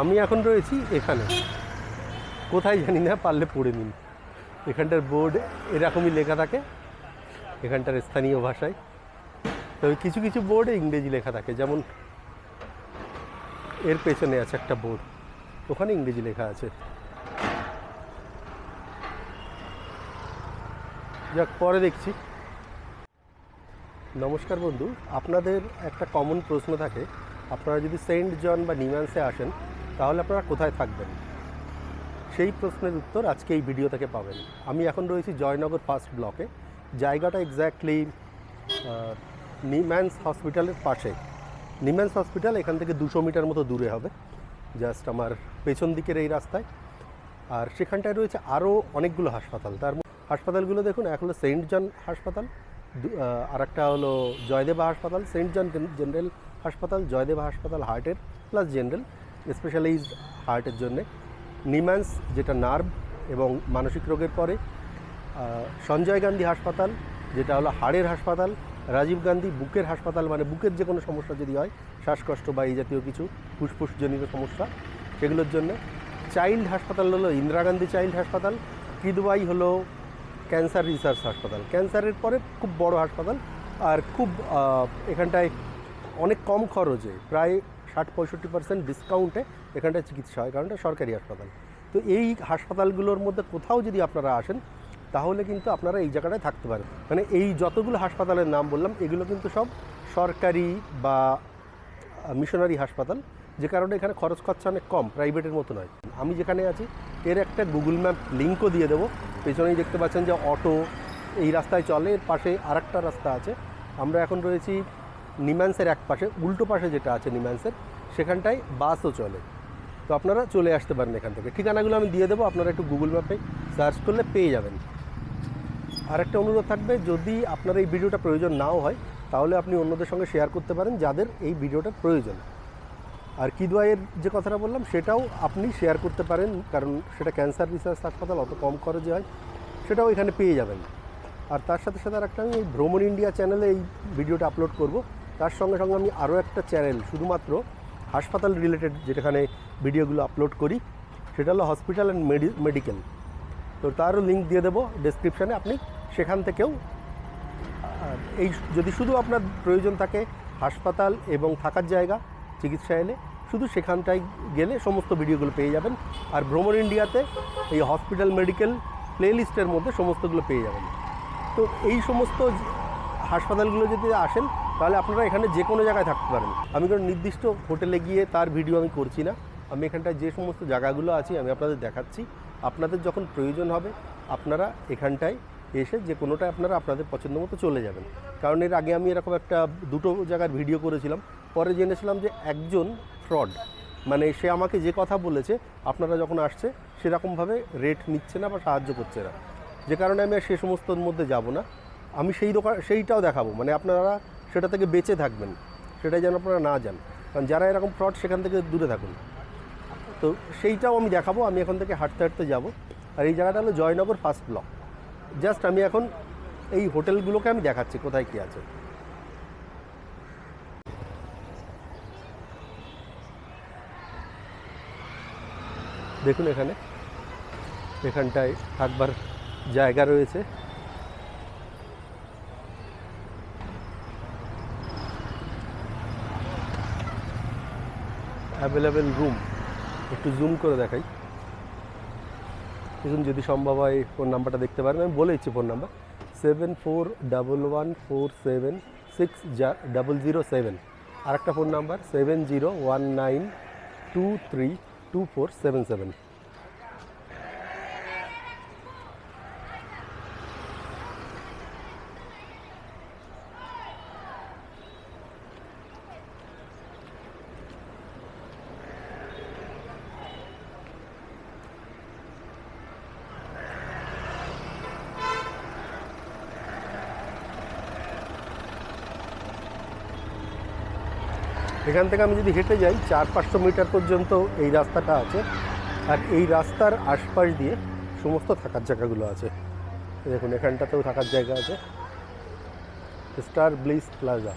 আমি এখন রয়েছি এখানে। কোথায় জানি না, পারলে পড়ে নিন। এখানটার বোর্ড এরকমই লেখা থাকে, এখানটার স্থানীয় ভাষায়। তবে কিছু কিছু বোর্ডে ইংরেজি লেখা থাকে, যেমন এর পেছনে আছে একটা বোর্ড, ওখানে ইংরেজি লেখা আছে। যাক, পরে দেখছি। নমস্কার বন্ধু, আপনাদের একটা কমন প্রশ্ন থাকে। আপনারা যদি সেন্ট জন বা নিমান্সে আসেন তাহলে আপনারা কোথায় থাকবেন? সেই প্রশ্নের উত্তর আজকে এই ভিডিও থেকে পাবেন। আমি এখন রয়েছি জয়নগর ফার্স্ট ব্লকে জায়গাটা এক্স্যাক্টলি নিম্যান্স হসপিটালের পাশে। নিম্যান্স হসপিটাল এখান থেকে দুশো মিটার মতো দূরে হবে। জাস্ট আমার পেছন দিকের এই রাস্তায়। আর সেখানটায় রয়েছে আরও অনেকগুলো হাসপাতাল। তার হাসপাতালগুলো দেখুন, এক হলো সেন্ট জন হাসপাতাল আর একটা হলো জয়দেবা হাসপাতাল, সেন্ট জন, জেনারেল হাসপাতাল, জয়দেবা হাসপাতাল, হার্টের, প্লাস জেনারেল। স্পেশালাইজড হার্টের জন্যে। নিম্যান্স যেটা নার্ভ এবং মানসিক রোগের পরে সঞ্জয় গান্ধী হাসপাতাল, যেটা হলো হাড়ের হাসপাতাল, রাজীব গান্ধী বুকের হাসপাতাল মানে বুকের যে কোনো সমস্যা যদি হয়, শ্বাসকষ্ট বা এই জাতীয় কিছু, ফুসফুসজনিত সমস্যা, সেগুলোর জন্য। চাইল্ড হাসপাতাল হলো ইন্দিরা গান্ধী চাইল্ড হাসপাতাল কিদওয়াই হলো ক্যান্সার রিসার্চ হাসপাতাল ক্যান্সারের পরে খুব বড় হাসপাতাল, আর খুব এখানটায় অনেক কম খরচে, প্রায় ষাট পঁয়ষট্টি পার্সেন্ট ডিসকাউন্টে এখানটায় চিকিৎসা হয় কারণ এটা সরকারি হাসপাতাল। তো এই হাসপাতালগুলোর মধ্যে কোথাও যদি আপনারা আসেন, তাহলে কিন্তু আপনারা এই জায়গাটায় থাকতে পারেন। মানে এই যতগুলো হাসপাতালের নাম বললাম, এগুলো কিন্তু সব সরকারি বা মিশনারি হাসপাতাল, যে কারণে এখানে খরচ খরচা অনেক কম প্রাইভেটের মতো নয়। আমি যেখানে আছি, এর একটা গুগল ম্যাপ লিঙ্কও দিয়ে দেবো। পেছনেই দেখতে পাচ্ছেন যে অটো এই রাস্তায় চলে, এর পাশে আরেকটা রাস্তা আছে। আমরা এখন রয়েছি নিম্যান্সের এক পাশে, উল্টো পাশে যেটা আছে নিম্যান্সের, সেখানটায় বাসও চলে। তো আপনারা চলে আসতে পারেন এখান থেকে। ঠিকানাগুলো আমি দিয়ে দেবো, আপনারা একটু গুগল ম্যাপে সার্চ করলে পেয়ে যাবেন। আর একটা অনুরোধ থাকবে, যদি আপনার এই ভিডিওটা প্রয়োজন নাও হয়, তাহলে আপনি অন্যদের সঙ্গে শেয়ার করতে পারেন যাদের এই ভিডিওটার প্রয়োজন। আর কিদওয়াইয়ের যে কথাটা বললাম, সেটাও আপনি শেয়ার করতে পারেন, কারণ সেটা ক্যান্সার রিসার্চ হাসপাতাল, অত কম খরচে হয়, সেটাও এখানে পেয়ে যাবেন। আর তার সাথে সাথে আর একটা আমি ভ্রমণ ইন্ডিয়া চ্যানেলে এই ভিডিওটা আপলোড করব। তার সঙ্গে সঙ্গে আমি আরও একটা চ্যানেল, শুধুমাত্র হাসপাতাল রিলেটেড যেখানে ভিডিওগুলো আপলোড করি, সেটা হলো হসপিটাল অ্যান্ড মেডিকেল। তো তারও লিঙ্ক দিয়ে দেবো ডেসক্রিপশানে আপনি সেখান থেকেও এই যদি শুধু আপনার প্রয়োজন থাকে হাসপাতাল এবং থাকার জায়গা, চিকিৎসা এলে, শুধু সেখানটায় গেলে সমস্ত ভিডিওগুলো পেয়ে যাবেন। আর ভ্রমণ ইন্ডিয়াতে এই হসপিটাল মেডিকেল প্লেলিস্টের মধ্যে সমস্তগুলো পেয়ে যাবেন। তো এই সমস্ত হাসপাতালগুলো যদি আসেন তাহলে আপনারা এখানে যে কোনো জায়গায় থাকতে পারেন। আমি কোনো নির্দিষ্ট হোটেলে গিয়ে তার ভিডিও আমি করছি না। আমি এখানটায় যে সমস্ত জায়গাগুলো আছি, আমি আপনাদের দেখাচ্ছি। আপনাদের যখন প্রয়োজন হবে, আপনারা এখানটায় এসে যে কোনোটা আপনারা আপনাদের পছন্দ মতো চলে যাবেন। কারণ এর আগে আমি এরকম একটা দুটো জায়গার ভিডিও করেছিলাম। পরে জেনেছিলাম যে একজন ফ্রড মানে সে আমাকে যে কথা বলেছে, আপনারা যখন আসছে, সেরকমভাবে রেট নিচ্ছে না বা সাহায্য করছে না। যে কারণে আমি আর সে সমস্তর মধ্যে যাব না। আমি সেই দোকান, সেইটাও দেখাবো। মানে আপনারা সেটা থেকে বেঁচে থাকবেন সেটা যেন আপনারা না যান। কারণ যারা এরকম ফ্রড সেখান থেকে দূরে থাকুন। তো সেইটাও আমি দেখাবো, আমি এখন থেকে হাঁটতে হাঁটতে যাব। আর এই জায়গাটা হলো জয়নগর ফার্স্ট ব্লক জাস্ট আমি এখন এই হোটেলগুলোকে আমি দেখাচ্ছি, কোথায় কী আছে। দেখুন এখানে, এখানটায় থাকবার জায়গা রয়েছে। অ্যাভেলেবেল রুম একটু জুম করে দেখাই। দেখুন, যদি সম্ভব হয় ফোন নাম্বারটা দেখতে পারেন। আমি বলে দিচ্ছি phone number seven four double one four seven six double zero seven আর একটা phone number seven zero one nine two three two four seven seven এখান থেকে আমি যদি হেঁটে যাই, চার পাঁচশো মিটার পর্যন্ত এই রাস্তাটা আছে। আর এই রাস্তার আশপাশ দিয়ে সমস্ত থাকার জায়গাগুলো আছে। দেখুন, এখানটাতেও থাকার জায়গা আছে। Star bliss plaza.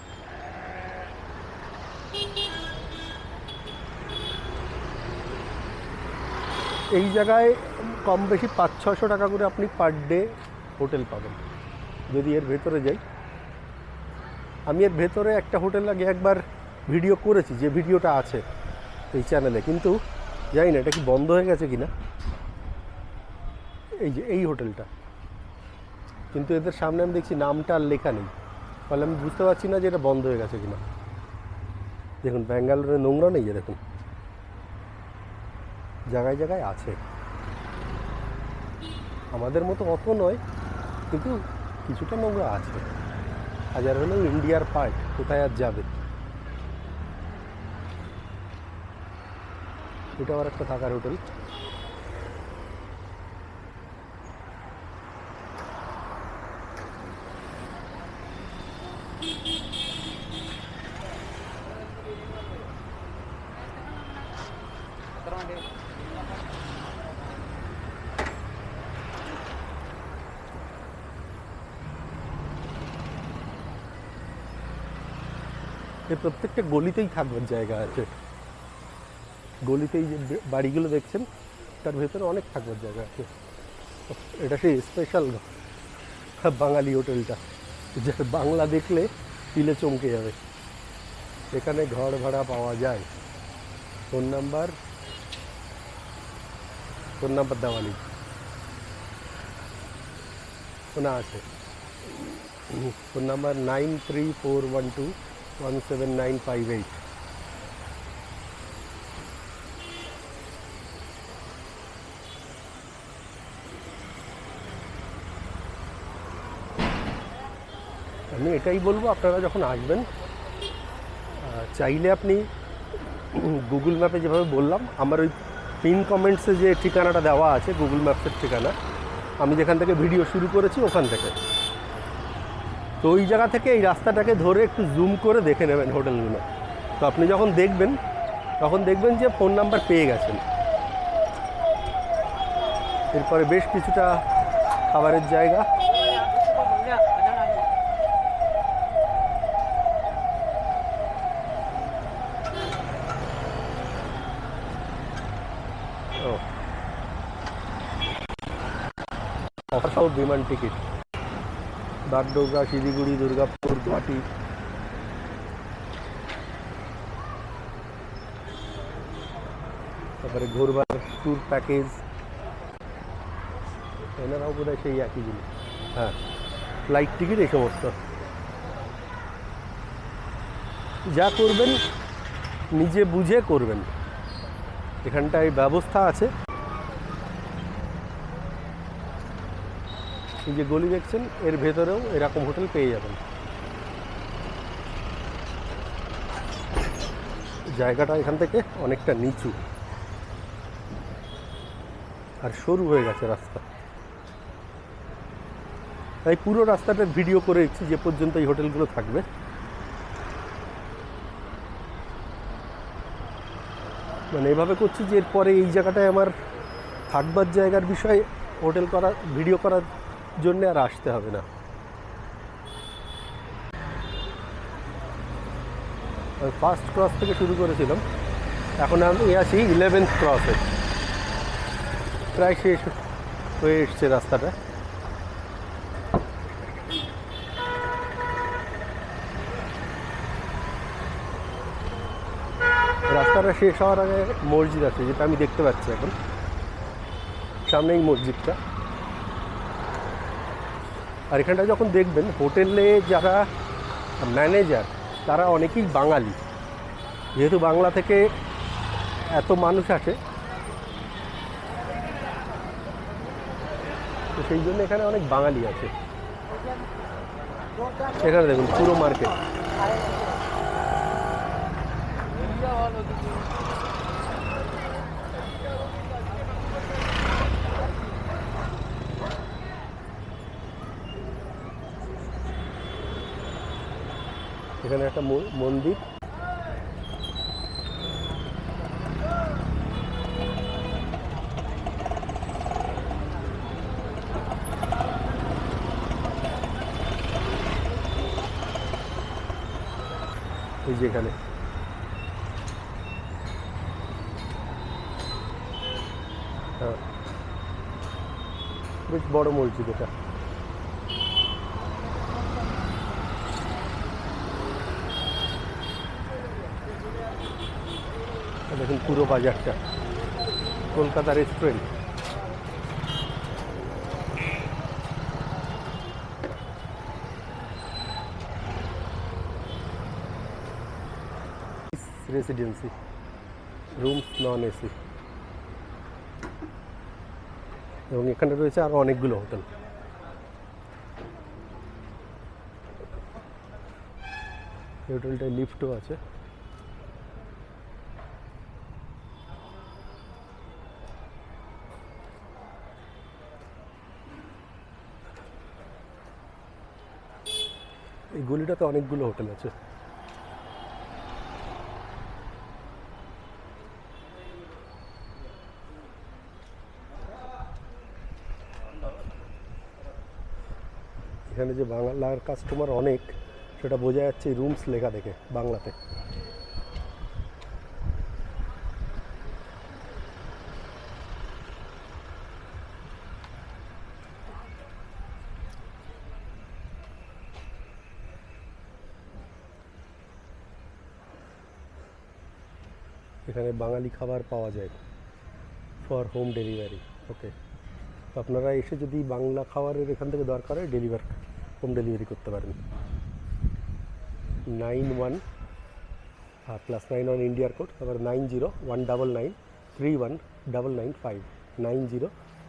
এই জায়গায় কম বেশি পাঁচ ছশো টাকা করে আপনি পার ডে হোটেল পাবেন। যদি এর ভেতরে যাই। আমি এর ভেতরে একটা হোটেল আগে একবার ভিডিও করেছি, যে ভিডিওটা আছে এই চ্যানেলে কিন্তু জানি না এটা কি বন্ধ হয়ে গেছে কি না এই যে, এই হোটেলটা। কিন্তু এদের সামনে আমি দেখছি নামটা আর লেখা নেই। ফলে আমি বুঝতে পারছি না যে এটা বন্ধ হয়ে গেছে কিনা। দেখুন, ব্যাঙ্গালোরে নোংরা নেই দেখুন। জায়গায় জায়গায় আছে। আমাদের মতো অত নয়, কিন্তু কিছুটা নোংরা আছে। হাজার হলেও ইন্ডিয়ার পার্ট কোথায় আর যাবে? এটা আবার একটা থাকার হোটেল এর প্রত্যেকটা গলিতেই থাকবার জায়গা আছে গলিতেই যে বাড়িগুলো দেখছেন, তার ভেতরে অনেক থাকবার জায়গা আছে। এটা সেই স্পেশাল বাঙালি হোটেলটা। যার বাংলা দেখলে তিলে চমকে যাবে। এখানে ঘর ভাড়া পাওয়া যায়। ফোন নাম্বার ফোন নাম্বার দেওয়া নেই শোনা আছে। Phone number nine three four one two one seven nine five eight. আমি এটাই বলব, আপনারা যখন আসবেন চাইলে আপনি গুগল ম্যাপে যেভাবে বললাম, আমার ওই পিন কমেন্টসে যে ঠিকানাটা দেওয়া আছে, গুগল ম্যাপসের ঠিকানা, আমি যেখান থেকে ভিডিও শুরু করেছি ওখান থেকে। তো ওই জায়গা থেকে এই রাস্তাটাকে ধরে একটু জুম করে দেখে নেবেন হোটেলগুলো। তো আপনি যখন দেখবেন, তখন দেখবেন যে ফোন নাম্বার পেয়ে গেছেন। এরপরে বেশ কিছুটা খাবারের জায়গা। অফার বিমান টিকিট। বাগডোগরা শিলিগুড়ি, দুর্গাপুর, গুয়াহাটি। তারপরে ঘোরবার ট্যুর প্যাকেজ এনারাও বোধ হয় সেই একই জিনিস। হ্যাঁ ফ্লাইট টিকিট এই সমস্ত। যা করবেন, নিজে বুঝে করবেন। এখানটায় ব্যবস্থা আছে। এই যে গলি দেখছেন, এর ভেতরেও এরকম হোটেল পেয়ে যাবেন। জায়গাটা এখান থেকে অনেকটা নিচু। আর সরু হয়ে গেছে রাস্তা। তাই পুরো রাস্তাটার ভিডিও করে দিচ্ছি, যে পর্যন্ত এই হোটেলগুলো থাকবে। মানে এভাবে করছি যে এরপরে এই জায়গাটায় আমার থাকবার জায়গার বিষয়ে হোটেল করা, ভিডিও করার জন্য আর আসতে হবে না। ফার্স্ট ক্রস থেকে শুরু করেছিলাম। এখন আমি আছি ইলেভেন্থ ক্রসে প্রায় শেষ হয়ে এসছে রাস্তাটা। রাস্তাটা শেষ হওয়ার আগে মসজিদ আছে, যেটা আমি দেখতে পাচ্ছি এখন। সামনেই মসজিদটা। আর এখানটা যখন দেখবেন, হোটেলে যারা ম্যানেজার তারা অনেকেই বাঙালি। যেহেতু বাংলা থেকে এত মানুষ আসে, তো সেই জন্য এখানে অনেক বাঙালি আছে। এখানে দেখুন, পুরো মার্কেট এখানে একটা মন্দির। এই যে এখানে। হ্যাঁ। বেশ বড় মসজিদ এটা। দেখুন পুরো বাজারটা। Kolkata restaurant residency rooms non AC এবং এখানে রয়েছে আরও অনেকগুলো হোটেল। হোটেলটায় লিফটও আছে। গলিটাতে অনেকগুলো হোটেল আছে। এখানে যে বাংলার কাস্টমার অনেক, সেটা বোঝা যাচ্ছে রুমস লেখা দেখে বাংলাতে। এখানে বাঙালি খাবার পাওয়া যায় ফর হোম ডেলিভারি ওকে তো আপনারা এসে যদি বাংলা খাবারের এখান থেকে দরকার হয় ডেলিভার হোম ডেলিভারি করতে পারেন। নাইন ওয়ান হ্যাঁ প্লাস নাইন ওয়ান ইন্ডিয়ার কোড তারপর nine zero one double nine three one double nine five nine zero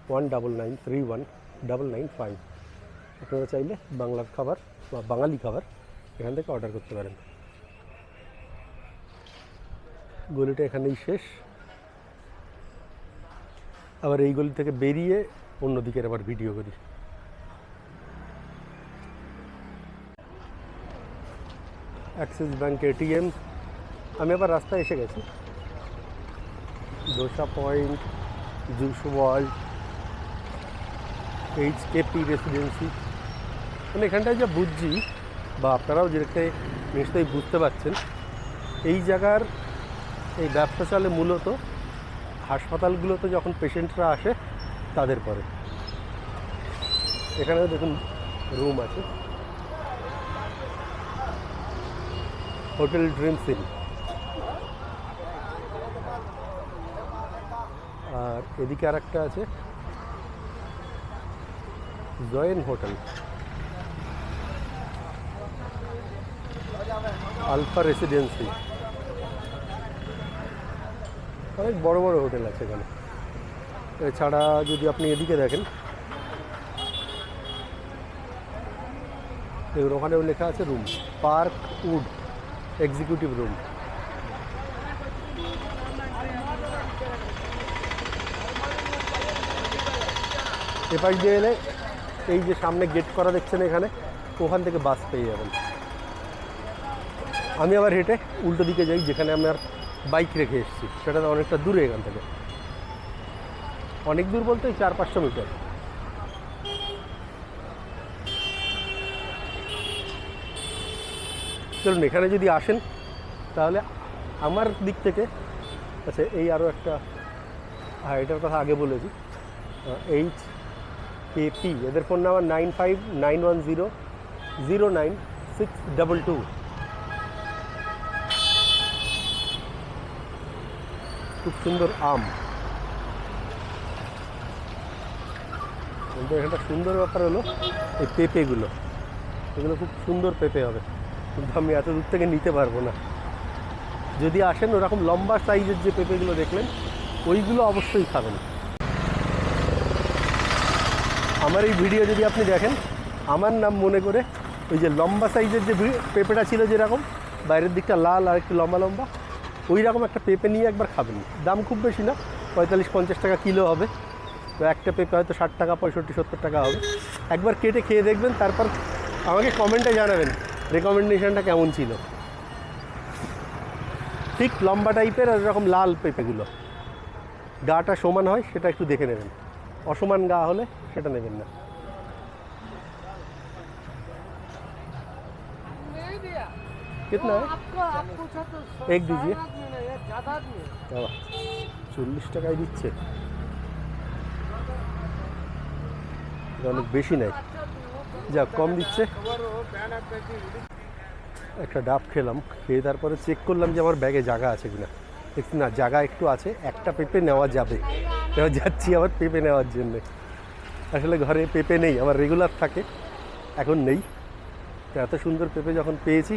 one double nine three one double nine five আপনারা চাইলে বাংলার খাবার বা বাঙালি খাবার এখান থেকে অর্ডার করতে পারেন। গলিটা এখানেই শেষ। আবার এই গলি থেকে বেরিয়ে অন্যদিকের আবার ভিডিও করি। অ্যাক্সিস ব্যাঙ্ক এটিএম আমি আবার রাস্তায় এসে গেছি। Dosa point juice world H KP residency মানে এখানটায় যা বুঝছি, বা আপনারাও যেটা নিশ্চয়ই বুঝতে পারছেন, এই জায়গার এই ব্যবসা চলে মূলত হাসপাতালগুলোতে যখন পেশেন্টরা আসে, তাদের পরে। এখানেও দেখুন রুম আছে। Hotel dream city. আর এদিকে আর একটা আছে, জয়েন হোটেল। Alpha residency. অনেক বড় বড় হোটেল আছে এখানে। এছাড়া যদি আপনি এদিকে দেখেন, দেখুন, ওখানেও লেখা আছে room, park wood, executive room. এপাশ দিয়ে এলে এই যে সামনে গেট করা দেখছেন এখানে, ওখান থেকে বাস পেয়ে যাবেন। আমি আবার হেঁটে উল্টো দিকে যাই, যেখানে আমার বাইক রেখে এসেছি। সেটা অনেকটা দূরে এখান থেকে। অনেক দূর বলতে চার পাঁচশো মিটার। চলুন, এখানে যদি আসেন, তাহলে আমার দিক থেকে আচ্ছা এই আরও একটা হ্যাঁ এটার কথা আগে বলেছি। এইচ কে পি এদের phone number nine five nine one zero zero nine six double two. খুব সুন্দর আম। কিন্তু এখানটা সুন্দর ব্যাপার হলো এই পেঁপেগুলো। এগুলো খুব সুন্দর পেঁপে হবে। কিন্তু আমি এত দূর থেকে নিতে পারব না। যদি আসেন ওরকম লম্বা সাইজের যে পেঁপেগুলো দেখলেন, ওইগুলো অবশ্যই খাবেন। আমার এই ভিডিও যদি আপনি দেখেন, আমার নাম মনে করে ওই যে লম্বা সাইজের যে পেঁপেটা ছিল যেরকম, বাইরের দিকটা লাল আর একটু লম্বা লম্বা ওই রকম একটা পেঁপে নিয়ে একবার খাবেন দাম খুব বেশি না পঁয়তাল্লিশ পঞ্চাশ টাকা কিলো হবে তো একটা পেঁপে হয়তো ষাট টাকা পঁয়ষট্টি সত্তর টাকা হবে একবার কেটে খেয়ে দেখবেন তারপর আমাকে কমেন্টে জানাবেন রেকমেন্ডেশনটা কেমন ছিল ঠিক লম্বা টাইপের আর এরকম লাল পেঁপেগুলো গাটা সমান হয় সেটা একটু দেখে নেবেন অসমান গা হলে সেটা নেবেন না नहीं दिया कितना वो है आपको आप पूछा तो सौ- एक दीजिए। চল্লিশ টাকায় দিচ্ছে। অনেক বেশি নেয়। যা কম দিচ্ছে। একটা ডাব খেলাম, খেয়ে তারপরে চেক করলাম যে আমার ব্যাগে জায়গা আছে কিনা। দেখছি না জায়গা একটু আছে, একটা পেঁপে নেওয়া যাবে। এবার যাচ্ছি আবার পেঁপে নেওয়ার জন্যে। আসলে ঘরে পেঁপে নেই, আমার রেগুলার থাকে, এখন নেই। এত সুন্দর পেঁপে যখন পেয়েছি,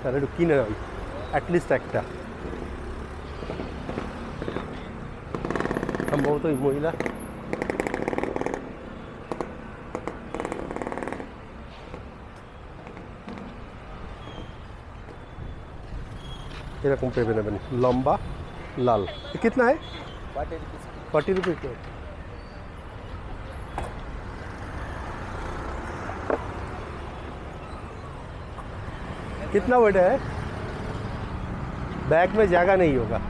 তাহলে একটু কিনে নেওয়াই অ্যাটলিস্ট একটা। সম্ভবত ওই মহিলা এরকম পেঁপে নেবেন লম্বা লাল ये कितना है फोर्टी रुपीज़ के कितना वेट है बैग में जगह नहीं होगा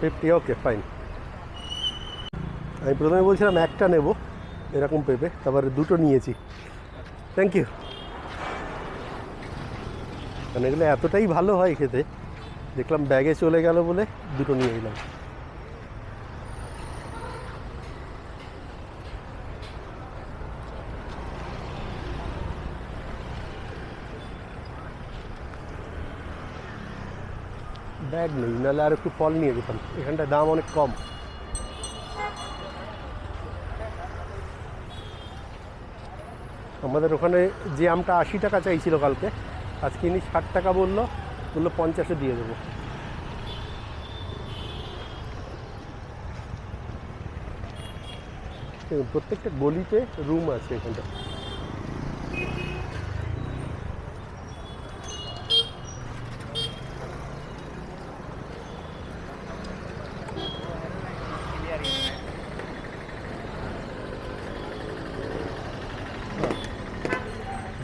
ফিফটি ওকে ফাইন আমি প্রথমে বলছিলাম একটা নেব, এরকম পেঁপে, তারপরে দুটো নিয়েছি। থ্যাংক ইউ মানে এগুলো এতটাই ভালো হয় খেতে, দেখলাম ব্যাগে চলে গেল বলে দুটো নিয়ে এলাম। ব্যাগ নেই, নাহলে আর একটু ফল নিয়ে যেতাম। এখানটায় দাম অনেক কম। আমাদের ওখানে যে আমটা আশি টাকা চাইছিল কালকে, আজকে ইনি ষাট টাকা বলল বলল পঞ্চাশে দিয়ে দেবো। প্রত্যেকটা গলিতে রুম আছে এখানটা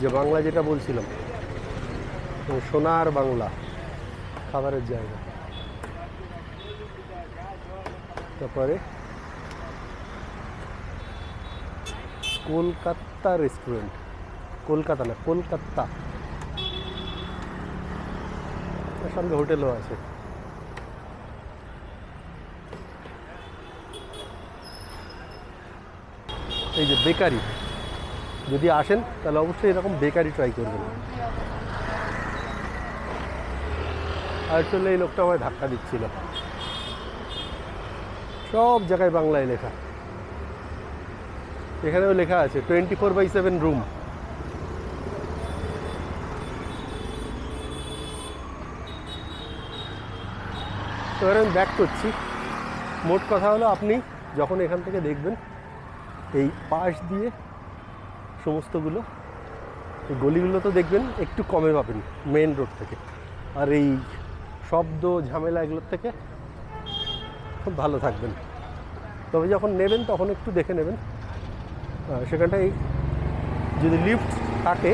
যে বাংলা যেটা বলছিলাম সোনার বাংলা, খাবারের জায়গা। তারপরে কলকাতা রেস্টুরেন্ট কলকাতা না, কলকাতা। সঙ্গে হোটেলও আছে। এই যে বেকারি। যদি আসেন, তাহলে অবশ্যই এরকম বেকারি ট্রাই করবেন। আর আসলে এই লোকটা আমায় ধাক্কা দিচ্ছিল। সব জায়গায় বাংলায় লেখা। এখানেও লেখা আছে twenty four by seven room এবার আমি ব্যাক করছি। মোট কথা হলো আপনি যখন এখান থেকে দেখবেন, এই পাশ দিয়ে সমস্তগুলো। এই গলিগুলো তো দেখবেন একটু কমে পাবেন মেন রোড থেকে। আর এই শব্দ ঝামেলা এগুলোর থেকে খুব ভালো থাকবেন। তবে যখন নেবেন তখন একটু দেখে নেবেন। সেখানটায় যদি লিফট থাকে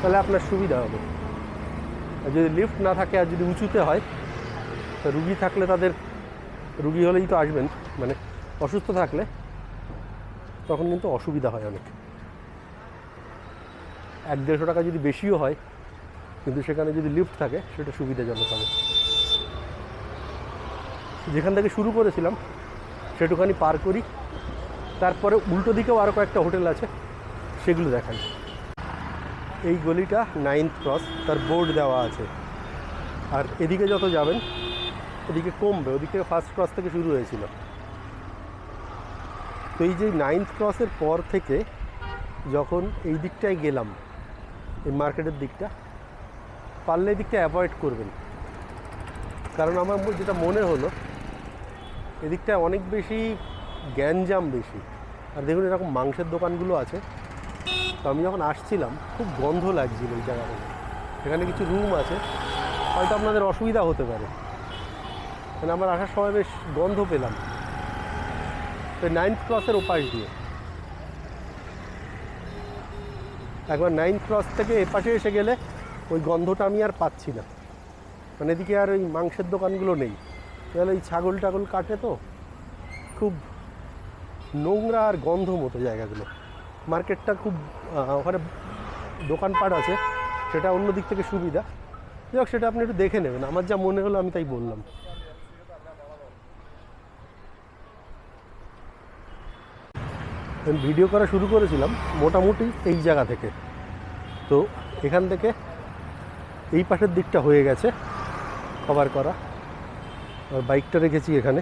তাহলে আপনার সুবিধা হবে। আর যদি লিফট না থাকে আর যদি উঁচুতে হয়, তা রুগী থাকলে তাদের, রুগী হলেই তো আসবেন। মানে অসুস্থ থাকলে তখন কিন্তু অসুবিধা হয় অনেক। এক দেড়শো টাকা যদি বেশিও হয়, কিন্তু সেখানে যদি লিফট থাকে, সেটা সুবিধাজনক হবে। যেখান থেকে শুরু করেছিলাম, সেটুখানি পার করি। তারপরে উল্টো দিকেও আরও কয়েকটা হোটেল আছে, সেগুলো দেখাই। এই গলিটা নাইন্থ ক্রস তার বোর্ড দেওয়া আছে। আর এদিকে যত যাবেন, এদিকে কমবে, ওদিক থেকে ফার্স্ট ক্রস থেকে শুরু হয়েছিল। তো এই যে নাইন্থ ক্রসের পর থেকে, যখন এই দিকটায় গেলাম এই মার্কেটের দিকটা, পারলে এই দিকটা অ্যাভয়েড করবেন। কারণ আমার যেটা মনে হলো এদিকটায় অনেক বেশি গ্যাঞ্জাম বেশি। আর দেখুন এরকম মাংসের দোকানগুলো আছে। তো আমি যখন আসছিলাম, খুব গন্ধ লাগছিল ওই জায়গাটা এখানে কিছু রুম আছে। হয়তো আপনাদের অসুবিধা হতে পারে। মানে আমার আসার সময় বেশ গন্ধ পেলাম। তো নাইন্থ ক্লাসের ওপাশ দিয়ে। একবার নাইন ক্লাস থেকে এপাশে এসে গেলে ওই গন্ধটা আমি আর পাচ্ছি না। মানে এদিকে আর ওই মাংসের দোকানগুলো নেই। তাহলে এই ছাগল টাগল কাটে তো। খুব নোংরা আর গন্ধ মতো জায়গাগুলো। মার্কেটটা খুব ওখানে দোকানপাট আছে। সেটা অন্য দিক থেকে সুবিধা। যাই সেটা আপনি একটু দেখে নেবেন। আমার যা মনে হলো আমি তাই বললাম। আমি ভিডিও করা শুরু করেছিলাম মোটামুটি এই জায়গা থেকে। তো এখান থেকে এই পাশের দিকটা হয়ে গেছে কভার করা। আর বাইকটা রেখেছি এখানে।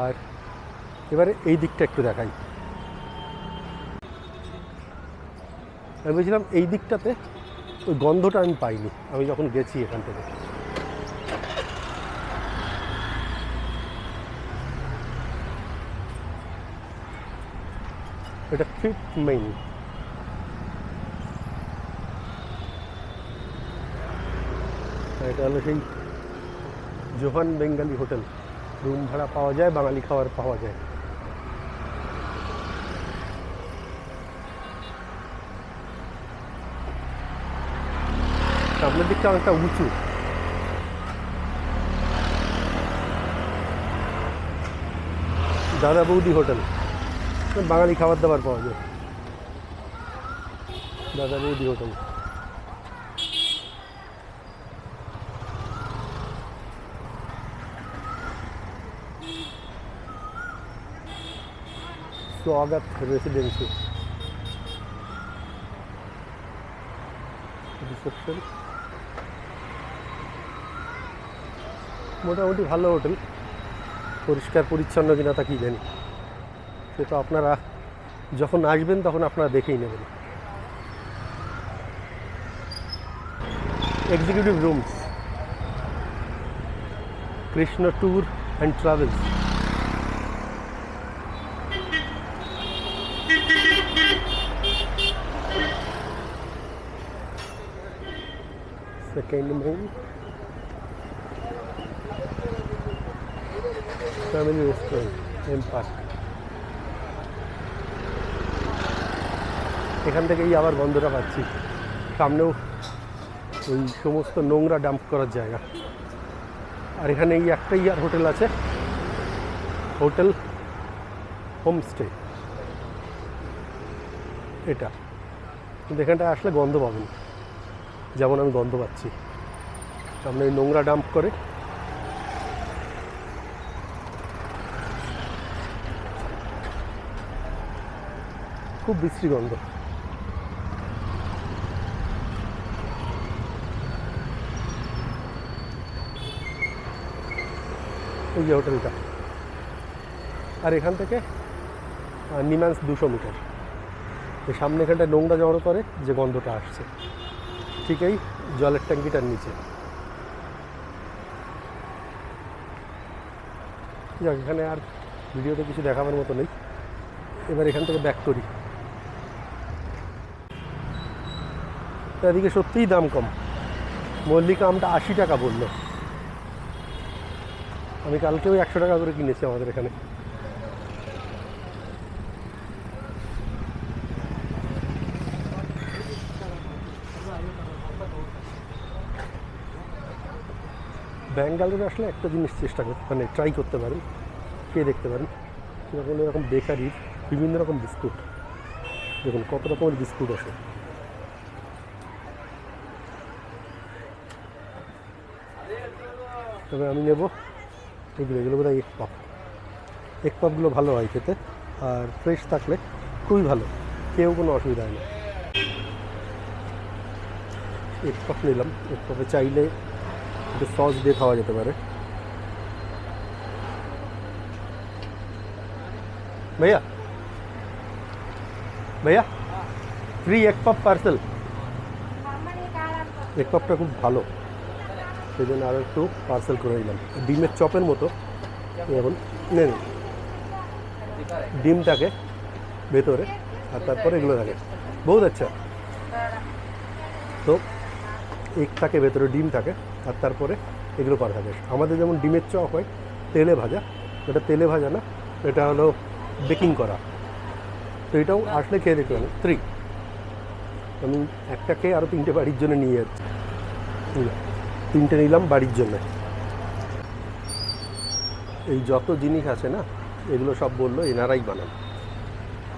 আর এবারে এই দিকটা একটু দেখাই। আমি বলছিলাম এই দিকটাতে ওই গন্ধটা আমি পাইনি, আমি যখন গেছি এখান থেকে। এটা ফিফথ মেইন এটা হলো সেই জোহান বেঙ্গালি হোটেল রুম ভাড়া পাওয়া যায় বাঙালি খাবার পাওয়া যায় সামনের দিকটা অনেকটা উঁচু দাদা বৌদি হোটেল বাঙালি খাবার দাবার পাওয়া যায় দাদা বৌদি হোটেল स्वागत रेसिडेंसी রিসেপশন মোটামুটি ভালো হোটেল পরিষ্কার পরিচ্ছন্ন কিনা তা কি জানি সে তো আপনারা যখন আসবেন তখন আপনারা দেখেই নেবেন। Executive rooms Krishna tour and travels second main family restaurant, M Park এখান থেকেই আবার গন্ধটা পাচ্ছি। সামনেও ওই সমস্ত নোংরা ডাম্প করার জায়গা। আর এখানে এই একটাই আর হোটেল আছে। Hotel homestay. এটা। কিন্তু এখানটায় আসলে গন্ধ পাবেন। যেমন আমি গন্ধ পাচ্ছি। সামনে ওই নোংরা ডাম্প করে। খুব বিশ্রী গন্ধ। এই যে হোটেলটা। আর এখান থেকে নিমান্স দুশো মিটার। এই সামনে এখানটায় নোংরা জড়ো করে যে গন্ধটা আসছে। ঠিক এই জলের ট্যাঙ্কিটার নিচে। যাক, এখানে আর ভিডিওতে কিছু দেখাবার মতো নেই। এবার এখান থেকে ব্যাক করি। এদিকে সত্যিই দাম কম। মল্লিকা আমটা আশি টাকা বলল। আমি কালকেও একশো টাকা করে কিনেছি আমাদের এখানে। ব্যাঙ্গালোরে আসলে একটা জিনিস চেষ্টা করতে মানে ট্রাই করতে পারেন খেয়ে দেখতে পারেন সেরকম এরকম বেকারির বিভিন্ন রকম বিস্কুট। দেখুন, কত রকমের বিস্কুট আছে তবে আমি নেব। এগুলো এগুলো বোধ হয় এক পাপ এক পাপগুলো ভালো হয় খেতে আর ফ্রেশ থাকলে খুবই ভালো কেউ কোনো অসুবিধা হয় না এক পাপ নিলাম এক পাপে চাইলে একটু সস দিয়ে খাওয়া যেতে পারে भैया भैया ফ্রি এক পাপ পার্সেল এক পাপটা খুব ভালো সেই জন্য আরও একটু পার্সেল করে নিলাম। ডিমের চপের মতো। এখন নেন ডিম থাকে ভেতরে আর তারপরে এগুলো থাকে। বহুত আচ্ছা। তো এক থাকে ভেতরে ডিম থাকে আর তারপরে এগুলো পার থাকে। আমাদের যেমন ডিমের চপ হয়, তেলে ভাজা। এটা তেলে ভাজা না, এটা হলো বেকিং করা। তো এটাও আসলে খেয়ে দেখতে পারেন থ্রি আমি একটা খেয়ে আরও তিনটে বাড়ির জন্য নিয়ে যাচ্ছি। তিনটে নিলাম বাড়ির জন্য। এই যত জিনিস আছে না, এগুলো সব বলল এনারাই বানান।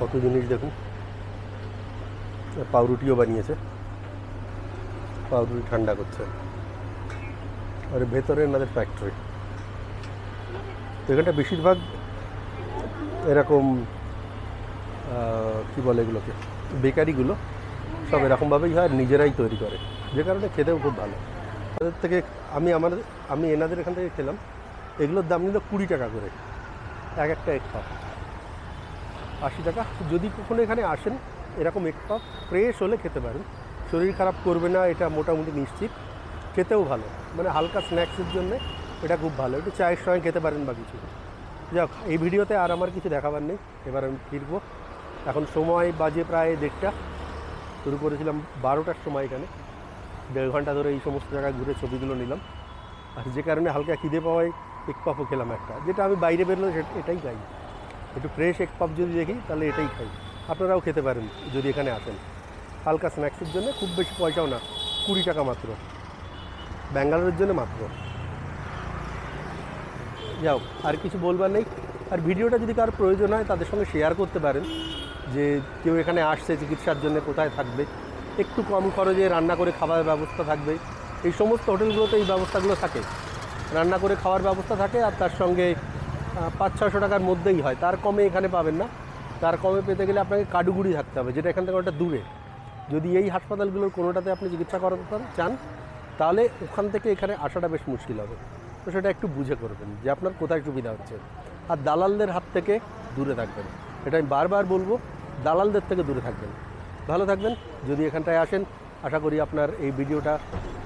কত জিনিস দেখুন। পাউরুটিও বানিয়েছে। পাউরুটি ঠান্ডা করছে। আর ভেতরে এনাদের ফ্যাক্টরি এখানটা বেশিরভাগ এরকম কি বলে এগুলোকে? বেকারিগুলো সব এরকমভাবেই হয় নিজেরাই তৈরি করে। যে কারণে খেতেও খুব ভালো। তাদের থেকে আমি আমার আমি এনাদের এখান থেকে খেলাম। এগুলোর দাম নিল কুড়ি টাকা করে। এক একটা এক কাপ আশি টাকা। যদি কখনো এখানে আসেন, এরকম এক কাপ ফ্রেশ হলে খেতে পারেন। শরীর খারাপ করবে না, এটা মোটামুটি নিশ্চিত। খেতেও ভালো। মানে হালকা স্ন্যাক্সের জন্য এটা খুব ভালো। একটু চায়ের সঙ্গে খেতে পারেন বা কিছু। যাক, এই ভিডিওতে আর আমার কিছু দেখাবার নেই। এবার আমি ফিরবো। এখন সময় বাজে প্রায় দেড়টা। শুরু করেছিলাম বারোটার সময় এখানে। দেড় ঘণ্টা ধরে এই সমস্ত জায়গায় ঘুরে ছবিগুলো নিলাম। আর যে কারণে হালকা খিদে পাওয়ায় এক পাপও খেলাম একটা। যেটা আমি বাইরে বেরোলে এটাই খাই। একটু ফ্রেশ এক পাপ যদি দেখি, তাহলে এটাই খাই। আপনারাও খেতে পারেন যদি এখানে আসেন। হালকা স্ন্যাক্সের জন্য খুব বেশি পয়সাও না, কুড়ি টাকা মাত্র। ব্যাঙ্গালোরের জন্য মাত্র। যাও, আর কিছু বলবার নেই। আর ভিডিওটা যদি কারোর প্রয়োজন হয়, তাদের সঙ্গে শেয়ার করতে পারেন। যে কেউ এখানে আসছে চিকিৎসার জন্য, কোথায় থাকবে? একটু কম খরচে রান্না করে খাওয়ার ব্যবস্থা থাকবে। এই সমস্ত হোটেলগুলোতে এই ব্যবস্থাগুলো থাকে। রান্না করে খাওয়ার ব্যবস্থা থাকে আর তার সঙ্গে পাঁচ ছশো টাকার মধ্যেই হয়। তার কমে এখানে পাবেন না। তার কমে পেতে গেলে আপনাকে কাডুগুড়ি থাকতে হবে, যেটা এখান থেকে অনেকটা দূরে। যদি এই হাসপাতালগুলোর কোনোটাতে আপনি চিকিৎসা করাতে চান, তাহলে ওখান থেকে এখানে আসাটা বেশ মুশকিল হবে। তো সেটা একটু বুঝে করবেন যে আপনার কোথায় সুবিধা হচ্ছে। আর দালালদের হাত থেকে দূরে থাকবেন। এটা আমি বারবার বলব, দালালদের থেকে দূরে থাকবেন। ভালো থাকবেন। যদি এখানটায় আসেন, আশা করি আপনার এই ভিডিওটা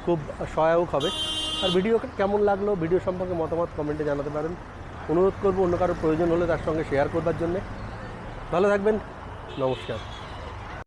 খুব সহায়ক হবে। আর ভিডিও কেমন লাগল, ভিডিও সম্পর্কে মতামত কমেন্টে জানাতে পারেন। অনুরোধ করব, অন্য কারোর প্রয়োজন হলে তার সঙ্গে শেয়ার করবার জন্যে। ভালো থাকবেন, নমস্কার।